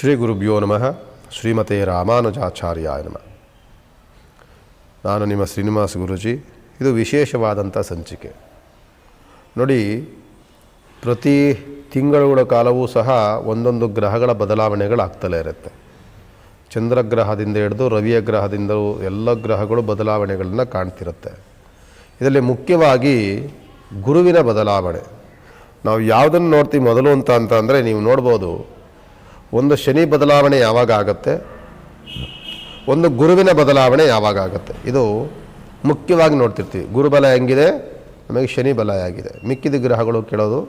ಶ್ರೀ ಗುರುಭ್ಯೋ ನಮಃ. ಶ್ರೀಮತೆ ರಾಮಾನುಜಾಚಾರ್ಯಾಯ ನಮಃ. ನಾನು ನಿಮ್ಮ ಶ್ರೀನಿವಾಸ ಗುರುಜಿ. ಇದು ವಿಶೇಷವಾದಂಥ ಸಂಚಿಕೆ. ನೋಡಿ, ಪ್ರತಿ ತಿಂಗಳುಗಳ ಕಾಲವೂ ಸಹ ಒಂದೊಂದು ಗ್ರಹಗಳ ಬದಲಾವಣೆಗಳಾಗ್ತಲೇ ಇರುತ್ತೆ. ಚಂದ್ರಗ್ರಹದಿಂದ ಹಿಡಿದು ರವಿಯ ಗ್ರಹದಿಂದಲೂ ಎಲ್ಲ ಗ್ರಹಗಳು ಬದಲಾವಣೆಗಳನ್ನು ಕಾಣ್ತಿರುತ್ತೆ. ಇದರಲ್ಲಿ ಮುಖ್ಯವಾಗಿ ಗುರುವಿನ ಬದಲಾವಣೆ. ನಾವು ಯಾವುದನ್ನು ನೋಡ್ತೀವಿ ಮೊದಲು ಅಂತ ಅಂತ ಅಂದರೆ ನೀವು ನೋಡ್ಬೋದು ಒಂದು ಶನಿ ಬದಲಾವಣೆ ಯಾವಾಗ ಆಗುತ್ತೆ? ಒಂದು ಗುರುವಿನ ಬದಲಾವಣೆ ಯಾವಾಗ ಆಗುತ್ತೆ? ಇದು ಮುಖ್ಯವಾಗಿ ನೋಡ್ತಿರ್ತೀವಿ. ಗುರುಬಲ ಹೆಂಗಿದೆ? ನಮಗೆ ಶನಿ ಬಲ ಆಗಿದೆ. ಮಿಕ್ಕಿದ ಗ್ರಹಗಳು ಕೇಳೋದು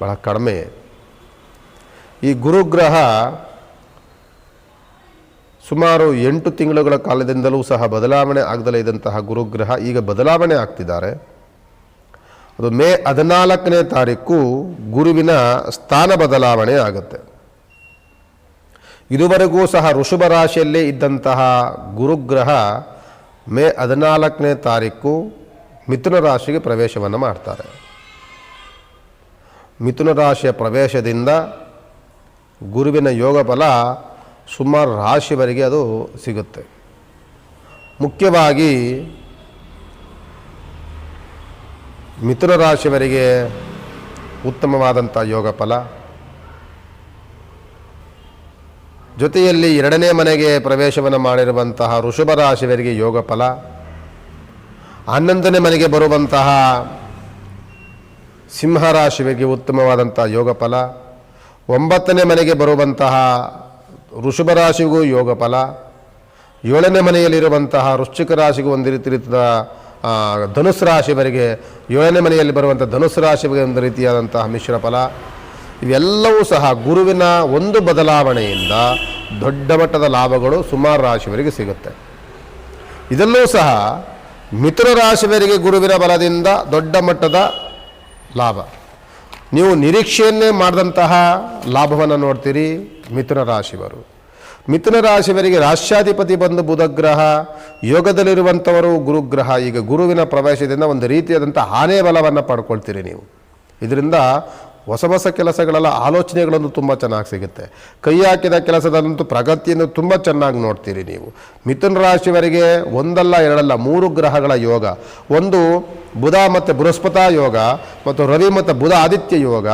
ಬಹಳ ಕಡಿಮೆ. ಈ ಗುರುಗ್ರಹ ಸುಮಾರು ಎಂಟು ತಿಂಗಳುಗಳ ಕಾಲದಿಂದಲೂ ಸಹ ಬದಲಾವಣೆ ಆಗದಲೇ ಇದ್ದಂತಹ ಗುರುಗ್ರಹ ಈಗ ಬದಲಾವಣೆ ಆಗ್ತಿದ್ದಾರೆ. ಅದು ಮೇ ಹದಿನಾಲ್ಕನೇ ತಾರೀಕು ಗುರುವಿನ ಸ್ಥಾನ ಬದಲಾವಣೆ ಆಗುತ್ತೆ. ಇದುವರೆಗೂ ಸಹ ಋಷಭ ರಾಶಿಯಲ್ಲೇ ಇದ್ದಂತಹ ಗುರುಗ್ರಹ ಮೇ ಹದಿನಾಲ್ಕನೇ ತಾರೀಕು ಮಿಥುನ ರಾಶಿಗೆ ಪ್ರವೇಶವನ್ನು ಮಾಡ್ತಾರೆ. ಮಿಥುನ ರಾಶಿಯ ಪ್ರವೇಶದಿಂದ ಗುರುವಿನ ಯೋಗ ಫಲ ಸುಮಾರು ರಾಶಿವರೆಗೆ ಅದು ಸಿಗುತ್ತೆ. ಮುಖ್ಯವಾಗಿ ಮಿಥುನ ರಾಶಿಯವರಿಗೆ ಉತ್ತಮವಾದಂಥ ಯೋಗ ಫಲ ಜೊತೆಯಲ್ಲಿ ಎರಡನೇ ಮನೆಗೆ ಪ್ರವೇಶವನ್ನು ಮಾಡಿರುವಂತಹ ಋಷಭ ರಾಶಿಯವರಿಗೆ ಯೋಗ ಫಲ. ಹನ್ನೊಂದನೇ ಮನೆಗೆ ಬರುವಂತಹ ಸಿಂಹ ರಾಶಿಯವರಿಗೆ ಉತ್ತಮವಾದಂಥ ಯೋಗ ಫಲ. ಒಂಬತ್ತನೇ ಮನೆಗೆ ಬರುವಂತಹ ಋಷಭ ರಾಶಿಗೂ ಯೋಗ ಫಲ. ಏಳನೇ ಮನೆಯಲ್ಲಿರುವಂತಹ ವೃಶ್ಚಿಕ ರಾಶಿಗೂ ಒಂದು ರೀತಿ ರೀತಿಯ ಧನುಸ್ ರಾಶಿಯವರಿಗೆ, ಏಳನೇ ಮನೆಯಲ್ಲಿ ಬರುವಂಥ ಧನುಸ್ ರಾಶಿಗೆ ಒಂದು ರೀತಿಯಾದಂತಹ ಮಿಶ್ರ ಫಲ. ಇವೆಲ್ಲವೂ ಸಹ ಗುರುವಿನ ಒಂದು ಬದಲಾವಣೆಯಿಂದ ದೊಡ್ಡ ಮಟ್ಟದ ಲಾಭಗಳು ಸುಮಾರು ರಾಶಿಯವರಿಗೆ ಸಿಗುತ್ತೆ. ಇದಲ್ಲೂ ಸಹ ಮಿತ್ರ ರಾಶಿಯವರಿಗೆ ಗುರುವಿನ ಬಲದಿಂದ ದೊಡ್ಡ ಮಟ್ಟದ ಲಾಭ. ನೀವು ನಿರೀಕ್ಷೆಯನ್ನೇ ಮಾಡಿದಂತಹ ಲಾಭವನ್ನು ನೋಡ್ತೀರಿ ಮಿಥುನ ರಾಶಿಯವರು. ಮಿಥುನ ರಾಶಿಯವರಿಗೆ ರಾಷ್ಟ್ರಾಧಿಪತಿ ಬಂದು ಬುಧಗ್ರಹ, ಯೋಗದಲ್ಲಿರುವಂಥವರು ಗುರುಗ್ರಹ, ಈಗ ಗುರುವಿನ ಪ್ರವೇಶದಿಂದ ಒಂದು ರೀತಿಯಾದಂಥ ಆನೆ ಬಲವನ್ನು ಪಡ್ಕೊಳ್ತೀರಿ ನೀವು. ಇದರಿಂದ ಹೊಸ ಹೊಸ ಕೆಲಸಗಳೆಲ್ಲ ಆಲೋಚನೆಗಳನ್ನು ತುಂಬ ಚೆನ್ನಾಗಿ ಸಿಗುತ್ತೆ. ಕೈ ಹಾಕಿದ ಕೆಲಸದಲ್ಲಂತೂ ಪ್ರಗತಿಯನ್ನು ತುಂಬ ಚೆನ್ನಾಗಿ ನೋಡ್ತೀರಿ ನೀವು. ಮಿಥುನ ರಾಶಿವರಿಗೆ ಒಂದಲ್ಲ ಎರಡಲ್ಲ ಮೂರು ಗ್ರಹಗಳ ಯೋಗ. ಒಂದು ಬುಧ ಮತ್ತು ಬೃಹಸ್ಪತ ಯೋಗ ಮತ್ತು ರವಿ ಮತ್ತು ಬುಧ ಆದಿತ್ಯ ಯೋಗ.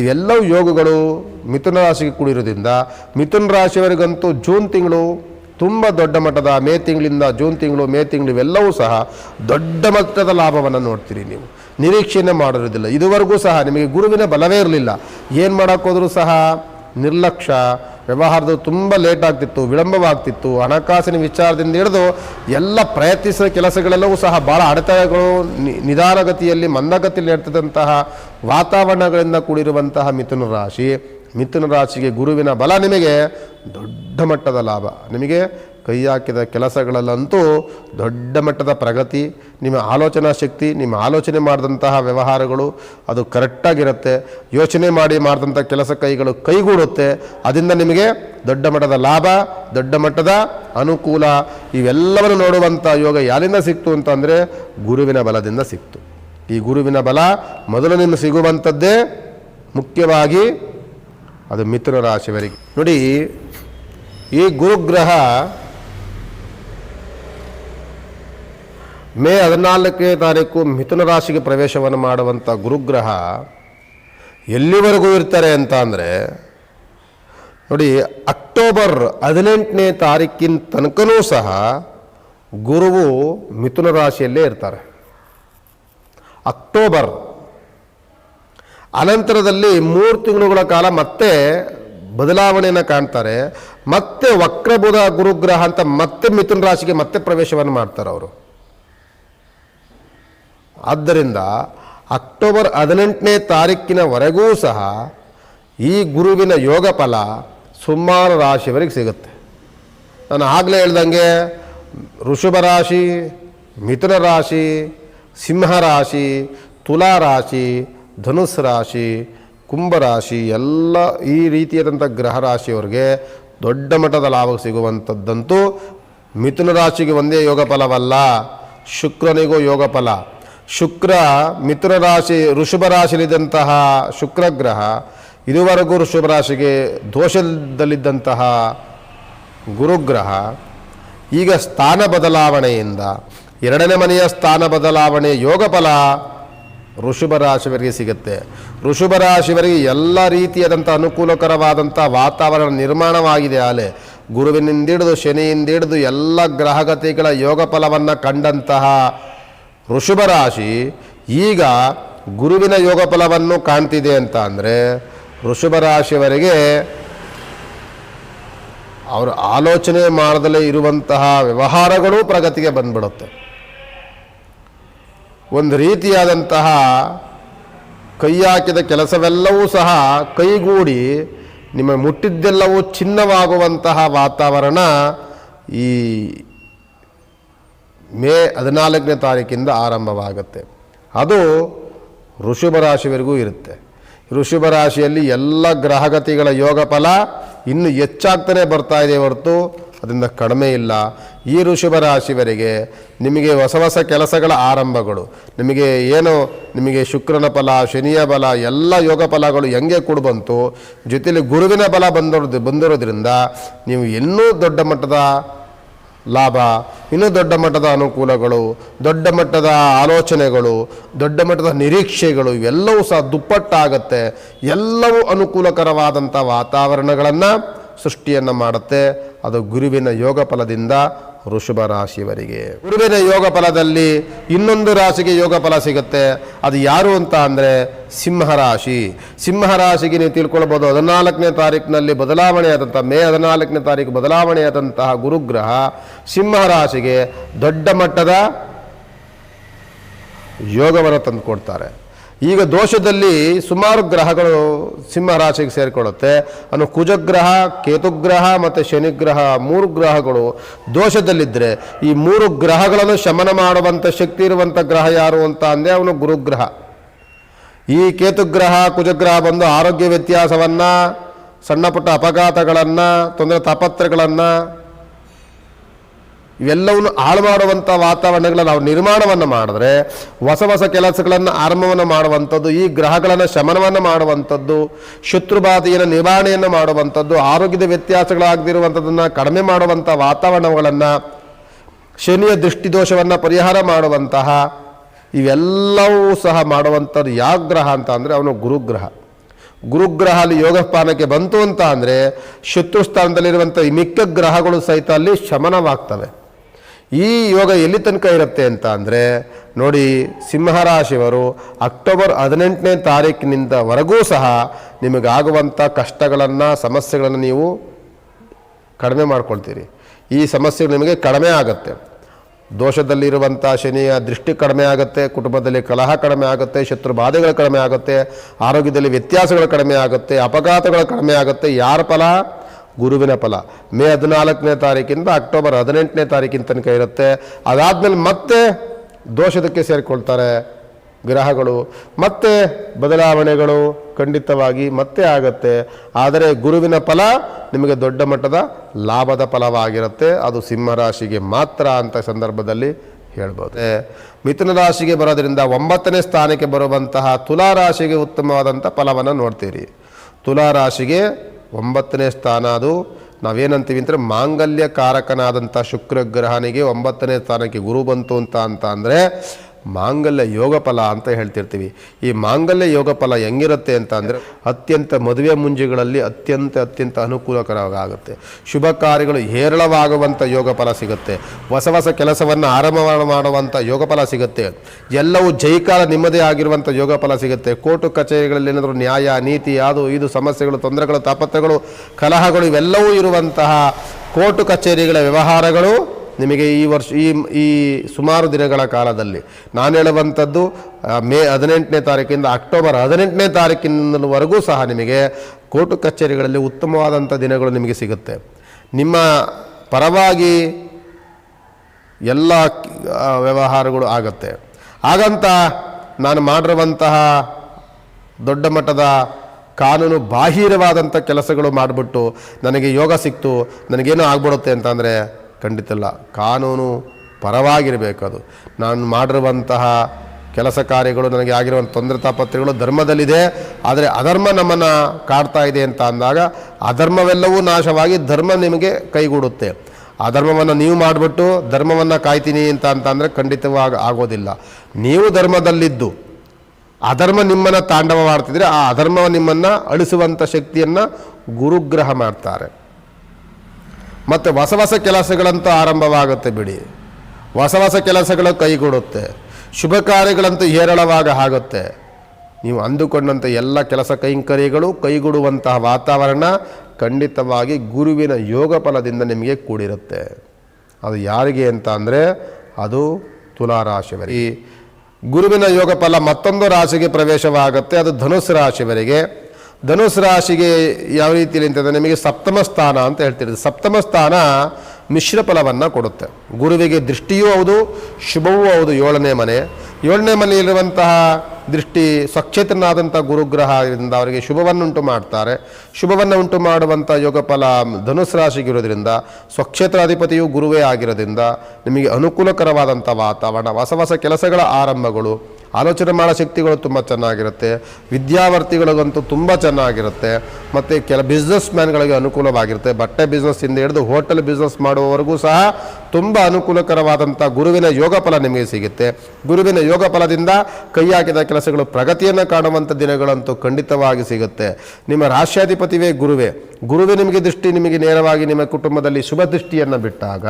ಇವೆಲ್ಲವೂ ಯೋಗಗಳು ಮಿಥುನ ರಾಶಿಗೆ ಕೂಡಿರೋದ್ರಿಂದ ಮಿಥುನ ರಾಶಿಯವರಿಗಂತೂ ಜೂನ್ ತಿಂಗಳು ತುಂಬ ದೊಡ್ಡ ಮಟ್ಟದ ಮೇ ತಿಂಗಳಿಂದ ಜೂನ್ ತಿಂಗಳು, ಮೇ ತಿಂಗಳು ಇವೆಲ್ಲವೂ ಸಹ ದೊಡ್ಡ ಮಟ್ಟದ ಲಾಭವನ್ನು ನೋಡ್ತೀರಿ ನೀವು. ನಿರೀಕ್ಷೆಯನ್ನೇ ಮಾಡಿರೋದಿಲ್ಲ ಇದುವರೆಗೂ ಸಹ ನಿಮಗೆ ಗುರುವಿನ ಬಲವೇ ಇರಲಿಲ್ಲ. ಏನು ಮಾಡೋಕ್ಕೋದ್ರೂ ಸಹ ನಿರ್ಲಕ್ಷ್ಯ ವ್ಯವಹಾರದ ತುಂಬ ಲೇಟ್ ಆಗ್ತಿತ್ತು, ವಿಳಂಬವಾಗ್ತಿತ್ತು. ಹಣಕಾಸಿನ ವಿಚಾರದಿಂದ ಹಿಡಿದು ಎಲ್ಲ ಪ್ರಯತ್ನಿಸಿದ ಕೆಲಸಗಳೆಲ್ಲವೂ ಸಹ ಭಾಳ ಅಡೆತಡೆಗಳು ನಿಧಾನಗತಿಯಲ್ಲಿ ಮಂದಗತಿಯಲ್ಲಿ ಇರ್ತದಂತಹ ವಾತಾವರಣಗಳಿಂದ ಕೂಡಿರುವಂತಹ ಮಿಥುನ ರಾಶಿ. ಮಿಥುನ ರಾಶಿಗೆ ಗುರುವಿನ ಬಲ ನಿಮಗೆ ದೊಡ್ಡ ಮಟ್ಟದ ಲಾಭ. ನಿಮಗೆ ಕೈ ಹಾಕಿದ ಕೆಲಸಗಳಲ್ಲಂತೂ ದೊಡ್ಡ ಮಟ್ಟದ ಪ್ರಗತಿ, ನಿಮ್ಮ ಆಲೋಚನಾ ಶಕ್ತಿ, ನಿಮ್ಮ ಆಲೋಚನೆ ಮಾಡಿದಂತಹ ವ್ಯವಹಾರಗಳು ಅದು ಕರೆಕ್ಟಾಗಿರುತ್ತೆ ಯೋಚನೆ ಮಾಡಿ ಮಾಡಿದಂಥ ಕೆಲಸ ಕೈಗಳು ಕೈಗೂಡುತ್ತೆ. ಅದರಿಂದ ನಿಮಗೆ ದೊಡ್ಡ ಮಟ್ಟದ ಲಾಭ, ದೊಡ್ಡ ಮಟ್ಟದ ಅನುಕೂಲ. ಇವೆಲ್ಲವನ್ನು ನೋಡುವಂಥ ಯೋಗ ಯಾರಿಂದ ಸಿಕ್ತು ಅಂತಂದರೆ ಗುರುವಿನ ಬಲದಿಂದ ಸಿಕ್ತು. ಈ ಗುರುವಿನ ಬಲ ಮೊದಲು ನಿಮಗೆ ಸಿಗುವಂಥದ್ದೇ ಮುಖ್ಯವಾಗಿ ಅದು ಮಿಥುನ ರಾಶಿಯವರಿಗೆ. ನೋಡಿ, ಈ ಗುರುಗ್ರಹ ಮೇ ಹದಿನಾಲ್ಕನೇ ತಾರೀಕು ಮಿಥುನ ರಾಶಿಗೆ ಪ್ರವೇಶವನ್ನು ಮಾಡುವಂಥ ಗುರುಗ್ರಹ ಎಲ್ಲಿವರೆಗೂ ಇರ್ತಾರೆ ಅಂತ ಅಂದರೆ, ನೋಡಿ, ಅಕ್ಟೋಬರ್ ಹದಿನೆಂಟನೇ ತಾರೀಕಿನ ತನಕನೂ ಸಹ ಗುರುವು ಮಿಥುನ ರಾಶಿಯಲ್ಲೇ ಇರ್ತಾರೆ. ಅಕ್ಟೋಬರ್ ಅನಂತರದಲ್ಲಿ ಮೂರು ತಿಂಗಳುಗಳ ಕಾಲ ಮತ್ತೆ ಬದಲಾವಣೆಯನ್ನು ಕಾಣ್ತಾರೆ. ಮತ್ತೆ ವಕ್ರಬುಧ ಗುರುಗ್ರಹ ಅಂತ ಮತ್ತೆ ಮಿಥುನ ರಾಶಿಗೆ ಮತ್ತೆ ಪ್ರವೇಶವನ್ನು ಮಾಡ್ತಾರೆ ಅವರು. ಆದ್ದರಿಂದ ಅಕ್ಟೋಬರ್ ಹದಿನೆಂಟನೇ ತಾರೀಕಿನವರೆಗೂ ಸಹ ಈ ಗುರುವಿನ ಯೋಗ ಫಲ ಸುಮಾರು ರಾಶಿಯವರೆಗೆ ಸಿಗುತ್ತೆ. ನಾನು ಆಗಲೇ ಹೇಳ್ದಂಗೆ ಋಷಭ ರಾಶಿ, ಮಿಥುನ ರಾಶಿ, ಸಿಂಹ ರಾಶಿ, ತುಲಾ ರಾಶಿ ಧನುಸ್ ರಾಶಿ ಕುಂಭರಾಶಿ ಎಲ್ಲ ಈ ರೀತಿಯಾದಂಥ ಗ್ರಹ ರಾಶಿಯವರಿಗೆ ದೊಡ್ಡ ಮಟ್ಟದ ಲಾಭ ಸಿಗುವಂಥದ್ದಂತೂ ಮಿಥುನ ರಾಶಿಗೆ ಒಂದೇ ಯೋಗ ಫಲವಲ್ಲ, ಶುಕ್ರನಿಗೂ ಯೋಗ ಫಲ. ಶುಕ್ರ ಮಿಥುನ ರಾಶಿ ಋಷಭ ರಾಶಿಯಲ್ಲಿದ್ದಂತಹ ಶುಕ್ರಗ್ರಹ ಇದುವರೆಗೂ ಋಷಭ ರಾಶಿಗೆ ದೋಷದಲ್ಲಿದ್ದಂತಹ ಗುರುಗ್ರಹ. ಈಗ ಸ್ಥಾನ ಬದಲಾವಣೆಯಿಂದ, ಎರಡನೇ ಮನೆಯ ಸ್ಥಾನ ಬದಲಾವಣೆ ಯೋಗ ಫಲ. ಋಷಭ ರಾಶಿಯವರಿಗೆ ಸಿಗುತ್ತೆ. ಋಷಭ ರಾಶಿಯವರಿಗೆ ಎಲ್ಲ ರೀತಿಯಾದಂಥ ಅನುಕೂಲಕರವಾದಂಥ ವಾತಾವರಣ ನಿರ್ಮಾಣವಾಗಿದೆ ಆಲೆ. ಗುರುವಿನಿಂದಿಡಿದು, ಶನಿಯಿಂದಿಡಿದು ಎಲ್ಲ ಗ್ರಹಗತಿಗಳ ಯೋಗ ಫಲವನ್ನು ಕಂಡಂತಹ ಋಷಭ ರಾಶಿ ಈಗ ಗುರುವಿನ ಯೋಗ ಫಲವನ್ನು ಕಾಣ್ತಿದೆ ಅಂತ ಅಂದರೆ ಋಷಭ ರಾಶಿಯವರಿಗೆ ಅವರು ಆಲೋಚನೆ ಮಾಡದಲೇ ಇರುವಂತಹ ವ್ಯವಹಾರಗಳು ಪ್ರಗತಿಗೆ ಬಂದ್ಬಿಡುತ್ತೆ. ಒಂದು ರೀತಿಯಾದಂತಹ ಕೈ ಹಾಕಿದ ಕೆಲಸವೆಲ್ಲವೂ ಸಹ ಕೈಗೂಡಿ ನಿಮ್ಮ ಮುಟ್ಟಿದ್ದೆಲ್ಲವೂ ಚಿನ್ನವಾಗುವಂತಹ ವಾತಾವರಣ ಈ ಮೇ ಹದಿನಾಲ್ಕನೇ ತಾರೀಕಿಂದ ಆರಂಭವಾಗುತ್ತೆ. ಅದು ಋಷಭ ರಾಶಿವರೆಗೂ ಇರುತ್ತೆ. ಋಷಭ ರಾಶಿಯಲ್ಲಿ ಎಲ್ಲ ಗ್ರಹಗತಿಗಳ ಯೋಗ ಫಲ ಇನ್ನು ಹೆಚ್ಚಾಗ್ತಾನೆ ಬರ್ತಾ ಇದೆ ಹೊರತು ಅದರಿಂದ ಕಡಿಮೆ ಇಲ್ಲ. ಈ ರಾಶಿವರೆಗೆ ನಿಮಗೆ ಹೊಸ ಹೊಸ ಕೆಲಸಗಳ ಆರಂಭಗಳು, ನಿಮಗೆ ಏನು, ನಿಮಗೆ ಶುಕ್ರನ ಫಲ, ಶನಿಯ ಬಲ ಎಲ್ಲ ಯೋಗ ಫಲಗಳು ಹೆಂಗೆ ಕೂಡ ಬಂತು ಜೊತೆಯಲ್ಲಿ ಗುರುವಿನ ಬಲ ಬಂದಿರೋದು, ಬಂದಿರೋದ್ರಿಂದ ನೀವು ಇನ್ನೂ ದೊಡ್ಡ ಮಟ್ಟದ ಲಾಭ, ಇನ್ನೂ ದೊಡ್ಡ ಮಟ್ಟದ ಅನುಕೂಲಗಳು, ದೊಡ್ಡ ಮಟ್ಟದ ಆಲೋಚನೆಗಳು, ದೊಡ್ಡ ಮಟ್ಟದ ನಿರೀಕ್ಷೆಗಳು, ಇವೆಲ್ಲವೂ ಸಹ ದುಪ್ಪಟ್ಟಾಗತ್ತೆ. ಎಲ್ಲವೂ ಅನುಕೂಲಕರವಾದಂಥ ವಾತಾವರಣಗಳನ್ನು ಸೃಷ್ಟಿಯನ್ನು ಮಾಡುತ್ತೆ. ಅದು ಗುರುವಿನ ಯೋಗ ಫಲದಿಂದ ವೃಷಭ ರಾಶಿಯವರಿಗೆ. ಗುರುವಿನ ಯೋಗ ಫಲದಲ್ಲಿ ಇನ್ನೊಂದು ರಾಶಿಗೆ ಯೋಗ ಫಲ ಸಿಗುತ್ತೆ. ಅದು ಯಾರು ಅಂತ ಅಂದರೆ ಸಿಂಹರಾಶಿ ಸಿಂಹರಾಶಿಗೆ ನೀವು ತಿಳ್ಕೊಳ್ಬೋದು, ಹದಿನಾಲ್ಕನೇ ತಾರೀಕಿನಲ್ಲಿ ಬದಲಾವಣೆಯಾದಂಥ ಮೇ ಹದಿನಾಲ್ಕನೇ ತಾರೀಕು ಬದಲಾವಣೆಯಾದಂತಹ ಗುರುಗ್ರಹ ಸಿಂಹರಾಶಿಗೆ ದೊಡ್ಡ ಮಟ್ಟದ ಯೋಗವನ್ನು ತಂದುಕೊಡ್ತಾರೆ. ಈಗ ದೋಷದಲ್ಲಿ ಸುಮಾರು ಗ್ರಹಗಳು ಸಿಂಹ ರಾಶಿಗೆ ಸೇರಿಕೊಳ್ಳುತ್ತೆ. ಅನ್ನು ಕುಜಗ್ರಹ, ಕೇತುಗ್ರಹ ಮತ್ತು ಶನಿಗ್ರಹ ಮೂರು ಗ್ರಹಗಳು ದೋಷದಲ್ಲಿದ್ದರೆ ಈ ಮೂರು ಗ್ರಹಗಳನ್ನು ಶಮನ ಮಾಡುವಂಥ ಶಕ್ತಿ ಇರುವಂಥ ಗ್ರಹ ಯಾರು ಅಂತ ಅಂದೆ ಅವನು ಗುರುಗ್ರಹ. ಈ ಕೇತುಗ್ರಹ, ಕುಜಗ್ರಹ ಬಂದು ಆರೋಗ್ಯ ವ್ಯತ್ಯಾಸವನ್ನು, ಸಣ್ಣ ಪುಟ್ಟ ಅಪಘಾತಗಳನ್ನು, ತೊಂದರೆ ತಾಪತ್ರಗಳನ್ನು ಇವೆಲ್ಲವನ್ನು ಹಾಳು ಮಾಡುವಂಥ ವಾತಾವರಣಗಳನ್ನು ನಾವು ನಿರ್ಮಾಣವನ್ನು ಮಾಡಿದ್ರೆ ಹೊಸ ಹೊಸ ಕೆಲಸಗಳನ್ನು ಆರಂಭವನ್ನು ಮಾಡುವಂಥದ್ದು, ಈ ಗ್ರಹಗಳನ್ನು ಶಮನವನ್ನು ಮಾಡುವಂಥದ್ದು, ಶತ್ರುಬಾಧೆಯನ್ನು ನಿವಾರಣೆಯನ್ನು ಮಾಡುವಂಥದ್ದು, ಆರೋಗ್ಯದ ವ್ಯತ್ಯಾಸಗಳಾಗದಿರುವಂಥದ್ದನ್ನು ಕಡಿಮೆ ಮಾಡುವಂಥ ವಾತಾವರಣಗಳನ್ನು, ಶನಿಯ ದೃಷ್ಟಿದೋಷವನ್ನು ಪರಿಹಾರ ಮಾಡುವಂತಹ, ಇವೆಲ್ಲವೂ ಸಹ ಮಾಡುವಂಥದ್ದು ಯಾವ ಗ್ರಹ ಅಂತ ಅಂದರೆ ಅವನು ಗುರುಗ್ರಹ. ಗುರುಗ್ರಹ ಅಲ್ಲಿ ಯೋಗಸ್ಥಾನಕ್ಕೆ ಬಂತು ಅಂತ ಅಂದರೆ ಶತ್ರು ಸ್ಥಾನದಲ್ಲಿರುವಂಥ ಮಿಕ್ಕ ಗ್ರಹಗಳು ಸಹಿತ ಅಲ್ಲಿ ಶಮನವಾಗ್ತವೆ. ಈ ಯೋಗ ಎಲ್ಲಿ ತನಕ ಇರುತ್ತೆ ಅಂತ ಅಂದರೆ, ನೋಡಿ, ಸಿಂಹರಾಶಿಯವರು ಅಕ್ಟೋಬರ್ ಹದಿನೆಂಟನೇ ತಾರೀಕಿನಿಂದವರೆಗೂ ಸಹ ನಿಮಗಾಗುವಂಥ ಕಷ್ಟಗಳನ್ನು, ಸಮಸ್ಯೆಗಳನ್ನು ನೀವು ಕಡಿಮೆ ಮಾಡ್ಕೊಳ್ತೀರಿ. ಈ ಸಮಸ್ಯೆಗಳು ನಿಮಗೆ ಕಡಿಮೆ ಆಗುತ್ತೆ. ದೋಷದಲ್ಲಿರುವಂಥ ಶನಿಯ ದೃಷ್ಟಿ ಕಡಿಮೆ ಆಗುತ್ತೆ, ಕುಟುಂಬದಲ್ಲಿ ಕಲಹ ಕಡಿಮೆ ಆಗುತ್ತೆ, ಶತ್ರು ಬಾಧೆಗಳು ಕಡಿಮೆ ಆಗುತ್ತೆ, ಆರೋಗ್ಯದಲ್ಲಿ ವ್ಯತ್ಯಾಸಗಳು ಕಡಿಮೆ ಆಗುತ್ತೆ, ಅಪಘಾತಗಳು ಕಡಿಮೆ ಆಗುತ್ತೆ, ಯಾರ ಫಲ? ಗುರುವಿನ ಫಲ. ಮೇ ಹದಿನಾಲ್ಕನೇ ತಾರೀಕಿಂದ ಅಕ್ಟೋಬರ್ ಹದಿನೆಂಟನೇ ತಾರೀಕಿನ ತನಕ ಇರುತ್ತೆ. ಅದಾದಮೇಲೆ ಮತ್ತೆ ದೋಷದಕ್ಕೆ ಸೇರಿಕೊಳ್ತಾರೆ ಗ್ರಹಗಳು. ಮತ್ತೆ ಬದಲಾವಣೆಗಳು ಖಂಡಿತವಾಗಿ ಮತ್ತೆ ಆಗತ್ತೆ. ಆದರೆ ಗುರುವಿನ ಫಲ ನಿಮಗೆ ದೊಡ್ಡ ಮಟ್ಟದ ಲಾಭದ ಫಲವಾಗಿರುತ್ತೆ. ಅದು ಸಿಂಹರಾಶಿಗೆ ಮಾತ್ರ ಅಂತ ಸಂದರ್ಭದಲ್ಲಿ ಹೇಳ್ಬೋದು. ಮಿಥುನ ರಾಶಿಗೆ ಬರೋದರಿಂದ ಒಂಬತ್ತನೇ ಸ್ಥಾನಕ್ಕೆ ಬರುವಂತಹ ತುಲಾ ರಾಶಿಗೆ ಉತ್ತಮವಾದಂಥ ಫಲವನ್ನು ನೋಡ್ತೀರಿ. ತುಲಾ ರಾಶಿಗೆ ಒಂಬತ್ತನೇ ಸ್ಥಾನ ಅದು. ನಾವೇನಂತೀವಿ ಅಂದರೆ ಮಾಂಗಲ್ಯ ಕಾರಕನಾದಂಥ ಶುಕ್ರ ಗ್ರಹನಿಗೆ ಒಂಬತ್ತನೇ ಸ್ಥಾನಕ್ಕೆ ಗುರು ಬಂತು ಅಂತ ಅಂತ ಅಂದರೆ ಮಾಂಗಲ್ಯ ಯೋಗ ಫಲ ಅಂತ ಹೇಳ್ತಿರ್ತೀವಿ. ಈ ಮಾಂಗಲ್ಯ ಯೋಗ ಫಲ ಹೆಂಗಿರುತ್ತೆ ಅಂತ ಅಂದರೆ ಅತ್ಯಂತ ಮದುವೆ ಮುಂಜಿಗಳಲ್ಲಿ ಅತ್ಯಂತ ಅತ್ಯಂತ ಅನುಕೂಲಕರವಾಗುತ್ತೆ. ಶುಭ ಕಾರ್ಯಗಳು ಹೇರಳವಾಗುವಂಥ ಯೋಗ ಫಲ ಸಿಗುತ್ತೆ. ಹೊಸ ಹೊಸ ಕೆಲಸವನ್ನು ಆರಂಭ ಮಾಡುವಂಥ ಯೋಗ ಫಲ ಸಿಗುತ್ತೆ. ಎಲ್ಲವೂ ಜೈಕಾಲ ನಿಮ್ಮದೇ ಆಗಿರುವಂಥ ಯೋಗ ಫಲ ಸಿಗುತ್ತೆ. ಕೋರ್ಟು ಕಚೇರಿಗಳಲ್ಲಿ ಏನಾದರೂ ನ್ಯಾಯ, ನೀತಿ, ಅದು ಇದು, ಸಮಸ್ಯೆಗಳು, ತೊಂದರೆಗಳು ತಾಪತ್ರಗಳು ಕಲಹಗಳು ಇವೆಲ್ಲವೂ ಇರುವಂತಹ ಕೋರ್ಟು ಕಚೇರಿಗಳ ವ್ಯವಹಾರಗಳು ನಿಮಗೆ ಈ ವರ್ಷ, ಈ ಈ ಸುಮಾರು ದಿನಗಳ ಕಾಲದಲ್ಲಿ ನಾನು ಹೇಳುವಂಥದ್ದು ಮೇ ಹದಿನೆಂಟನೇ ತಾರೀಕಿಂದ ಅಕ್ಟೋಬರ್ ಹದಿನೆಂಟನೇ ತಾರೀಕಿನವರೆಗೂ ಸಹ ನಿಮಗೆ ಕೋರ್ಟು ಕಚೇರಿಗಳಲ್ಲಿ ಉತ್ತಮವಾದಂಥ ದಿನಗಳು ನಿಮಗೆ ಸಿಗುತ್ತೆ. ನಿಮ್ಮ ಪರವಾಗಿ ಎಲ್ಲ ವ್ಯವಹಾರಗಳು ಆಗುತ್ತೆ. ಹಾಗಂತ ನಾನು ಮಾಡಿರುವಂತಹ ದೊಡ್ಡ ಮಟ್ಟದ ಕಾನೂನು ಬಾಹಿರವಾದಂಥ ಕೆಲಸಗಳು ಮಾಡಿಬಿಟ್ಟು ನನಗೆ ಯೋಗ ಸಿಕ್ತು, ನನಗೇನು ಆಗ್ಬಿಡುತ್ತೆ ಅಂತಂದರೆ ಖಂಡಿತ ಇಲ್ಲ ಕಾನೂನು ಪರವಾಗಿರಬೇಕದು. ನಾನು ಮಾಡಿರುವಂತಹ ಕೆಲಸ ಕಾರ್ಯಗಳು ನನಗೆ ಆಗಿರುವಂಥ ತೊಂದರೆ ತಾಪತ್ರೆಗಳು ಧರ್ಮದಲ್ಲಿದೆ. ಆದರೆ ಅಧರ್ಮ ನಮ್ಮನ್ನು ಕಾಡ್ತಾ ಇದೆ ಅಂತ ಅಂದಾಗ ಅಧರ್ಮವೆಲ್ಲವೂ ನಾಶವಾಗಿ ಧರ್ಮ ನಿಮಗೆ ಕೈಗೂಡುತ್ತೆ. ಅಧರ್ಮವನ್ನು ನೀವು ಮಾಡಿಬಿಟ್ಟು ಧರ್ಮವನ್ನು ಕಾಯ್ತೀನಿ ಅಂತ ಅಂತ ಅಂದರೆ ಖಂಡಿತವಾಗಿ ಆಗೋದಿಲ್ಲ. ನೀವು ಧರ್ಮದಲ್ಲಿದ್ದು, ಅಧರ್ಮ ನಿಮ್ಮನ್ನು ತಾಂಡವ ಮಾಡ್ತಿದ್ರೆ ಆ ಅಧರ್ಮ ನಿಮ್ಮನ್ನು ಅಳಿಸುವಂಥ ಶಕ್ತಿಯನ್ನು ಗುರುಗ್ರಹ ಮಾಡ್ತಾರೆ. ಮತ್ತು ಹೊಸ ಹೊಸ ಕೆಲಸಗಳಂತೂ ಆರಂಭವಾಗುತ್ತೆ ಬಿಡಿ. ಹೊಸ ಹೊಸ ಕೆಲಸಗಳು ಕೈಗೂಡುತ್ತೆ. ಶುಭ ಕಾರ್ಯಗಳಂತೂ ಹೇರಳವಾಗ ಆಗುತ್ತೆ. ನೀವು ಅಂದುಕೊಂಡಂಥ ಎಲ್ಲ ಕೆಲಸ ಕೈಂಕರ್ಯಗಳು ಕೈಗೂಡುವಂತಹ ವಾತಾವರಣ ಖಂಡಿತವಾಗಿ ಗುರುವಿನ ಯೋಗ ಫಲದಿಂದ ನಿಮಗೆ ಕೂಡಿರುತ್ತೆ. ಅದು ಯಾರಿಗೆ ಅಂತ ಅಂದರೆ ಅದು ತುಲಾರಾಶಿವರಿಗೆ ಈ ಗುರುವಿನ ಯೋಗ ಫಲ ಮತ್ತೊಂದು ರಾಶಿಗೆ ಪ್ರವೇಶವಾಗುತ್ತೆ, ಅದು ಧನುಸ್ಸು ರಾಶಿವರೆಗೆ ಧನುಸ್ ರಾಶಿಗೆ ಯಾವ ರೀತಿಯಲ್ಲಿ ಅಂತಂದರೆ ನಿಮಗೆ ಸಪ್ತಮ ಸ್ಥಾನ ಅಂತ ಹೇಳ್ತಿರೋದು. ಸಪ್ತಮ ಸ್ಥಾನ ಮಿಶ್ರ ಫಲವನ್ನು ಕೊಡುತ್ತೆ. ಗುರುವಿಗೆ ದೃಷ್ಟಿಯೂ ಹೌದು, ಶುಭವೂ ಹೌದು ಏಳನೇ ಮನೆ. ಏಳನೇ ಮನೆಯಲ್ಲಿರುವಂತಹ ದೃಷ್ಟಿ ಸ್ವಕ್ಷೇತ್ರನಾದಂಥ ಗುರುಗ್ರಹದಿಂದ ಅವರಿಗೆ ಶುಭವನ್ನುಂಟು ಮಾಡ್ತಾರೆ. ಶುಭವನ್ನು ಉಂಟು ಮಾಡುವಂಥ ಯೋಗಫಲ ಧನುಸ್ ರಾಶಿಗೆ ಇರೋದ್ರಿಂದ ಸ್ವಕ್ಷೇತ್ರಾಧಿಪತಿಯು ಗುರುವೇ ಆಗಿರೋದ್ರಿಂದ ನಿಮಗೆ ಅನುಕೂಲಕರವಾದಂಥ ವಾತಾವರಣ, ಹೊಸ ಹೊಸ ಕೆಲಸಗಳ ಆರಂಭಗಳು, ಆಲೋಚನೆ ಮಾಡೋ ಶಕ್ತಿಗಳು ತುಂಬ ಚೆನ್ನಾಗಿರುತ್ತೆ, ವಿದ್ಯಾವರ್ತಿಗಳಿಗಂತೂ ತುಂಬ ಚೆನ್ನಾಗಿರುತ್ತೆ, ಮತ್ತು ಕೆಲ ಬಿಸ್ನೆಸ್ ಮ್ಯಾನ್ಗಳಿಗೆ ಅನುಕೂಲವಾಗಿರುತ್ತೆ. ಬಟ್ಟೆ ಬಿಸ್ನೆಸ್ಸಿಂದ ಹಿಡಿದು ಹೋಟೆಲ್ ಬಿಸ್ನೆಸ್ ಮಾಡುವವರೆಗೂ ಸಹ ತುಂಬ ಅನುಕೂಲಕರವಾದಂಥ ಗುರುವಿನ ಯೋಗ ಫಲ ನಿಮಗೆ ಸಿಗುತ್ತೆ. ಗುರುವಿನ ಯೋಗ ಫಲದಿಂದ ಕೈ ಹಾಕಿದ ಕೆಲಸಗಳು ಪ್ರಗತಿಯನ್ನು ಕಾಣುವಂಥ ದಿನಗಳಂತೂ ಖಂಡಿತವಾಗಿ ಸಿಗುತ್ತೆ. ನಿಮ್ಮ ರಾಶ್ಯಾಧಿಪತಿವೇ ಗುರುವೇ ಗುರುವೇ ನಿಮಗೆ ದೃಷ್ಟಿ, ನಿಮಗೆ ನೇರವಾಗಿ ನಿಮ್ಮ ಕುಟುಂಬದಲ್ಲಿ ಶುಭ ದೃಷ್ಟಿಯನ್ನು ಬಿಟ್ಟಾಗ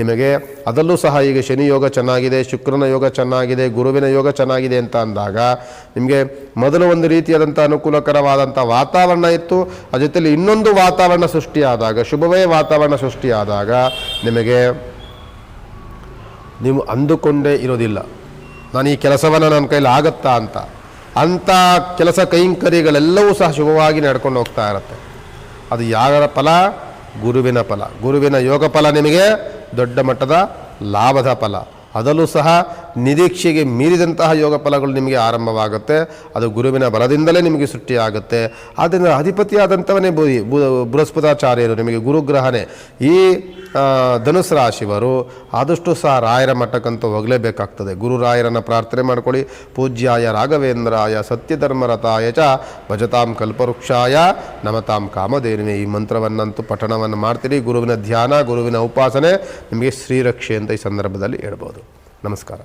ನಿಮಗೆ ಅದರಲ್ಲೂ ಸಹ ಈಗ ಶನಿ ಯೋಗ ಚೆನ್ನಾಗಿದೆ, ಶುಕ್ರನ ಯೋಗ ಚೆನ್ನಾಗಿದೆ, ಗುರುವಿನ ಯೋಗ ಚೆನ್ನಾಗಿದೆ ಅಂತ ಅಂದಾಗ ನಿಮಗೆ ಮೊದಲು ಒಂದು ರೀತಿಯಾದಂಥ ಅನುಕೂಲಕರವಾದಂಥ ವಾತಾವರಣ ಇತ್ತು. ಅದ್ರ ಜೊತೆಯಲ್ಲಿ ಇನ್ನೊಂದು ವಾತಾವರಣ ಸೃಷ್ಟಿಯಾದಾಗ, ಶುಭವೇ ವಾತಾವರಣ ಸೃಷ್ಟಿಯಾದಾಗ ನಿಮಗೆ ನೀವು ಅಂದುಕೊಂಡೇ ಇರೋದಿಲ್ಲ. ನಾನು ಈ ಕೆಲಸವನ್ನು ನನ್ನ ಕೈಲಿ ಆಗತ್ತಾ ಅಂತ. ಅಂಥ ಕೆಲಸ ಕೈಂಕರ್ಯಗಳೆಲ್ಲವೂ ಸಹ ಶುಭವಾಗಿ ನಡ್ಕೊಂಡು ಹೋಗ್ತಾ ಇರುತ್ತೆ. ಅದು ಯಾರ ಫಲ? ಗುರುವಿನ ಫಲ. ಗುರುವಿನ ಯೋಗ ಫಲ ನಿಮಗೆ ದೊಡ್ಡ ಮಟ್ಟದ ಲಾಭದ ಫಲ. ಅದರಲ್ಲೂ ಸಹ ನಿರೀಕ್ಷೆಗೆ ಮೀರಿದಂತಹ ಯೋಗ ಫಲಗಳು ನಿಮಗೆ ಆರಂಭವಾಗುತ್ತೆ. ಅದು ಗುರುವಿನ ಬಲದಿಂದಲೇ ನಿಮಗೆ ಸೃಷ್ಟಿಯಾಗುತ್ತೆ. ಆದ್ದರಿಂದ ಅಧಿಪತಿಯಾದಂಥವನೇ ಬೃಹಸ್ಪತಾಚಾರ್ಯರು ನಿಮಗೆ ಗುರುಗ್ರಹನೇ. ಈ ಧನುಸ್ ರಾಶಿವರು ಆದಷ್ಟು ಸಹ ರಾಯರ ಮಠಕ್ಕಂತೂ ಹೋಗಲೇಬೇಕಾಗ್ತದೆ. ಗುರುರಾಯರನ್ನು ಪ್ರಾರ್ಥನೆ ಮಾಡ್ಕೊಳ್ಳಿ. ಪೂಜ್ಯಾಯ ರಾಘವೇಂದ್ರಾಯ ಸತ್ಯಧರ್ಮರತಾಯ ಚ ಭಜತಾಂ ಕಲ್ಪವೃಕ್ಷಾಯ ನಮತಾಂ ಕಾಮಧೇನುವೆ. ಈ ಮಂತ್ರವನ್ನಂತೂ ಪಠಣವನ್ನು ಮಾಡ್ತೀರಿ. ಗುರುವಿನ ಧ್ಯಾನ, ಗುರುವಿನ ಉಪಾಸನೆ ನಿಮಗೆ ಶ್ರೀರಕ್ಷೆ ಅಂತ ಈ ಸಂದರ್ಭದಲ್ಲಿ ಹೇಳ್ಬೋದು. ನಮಸ್ಕಾರ.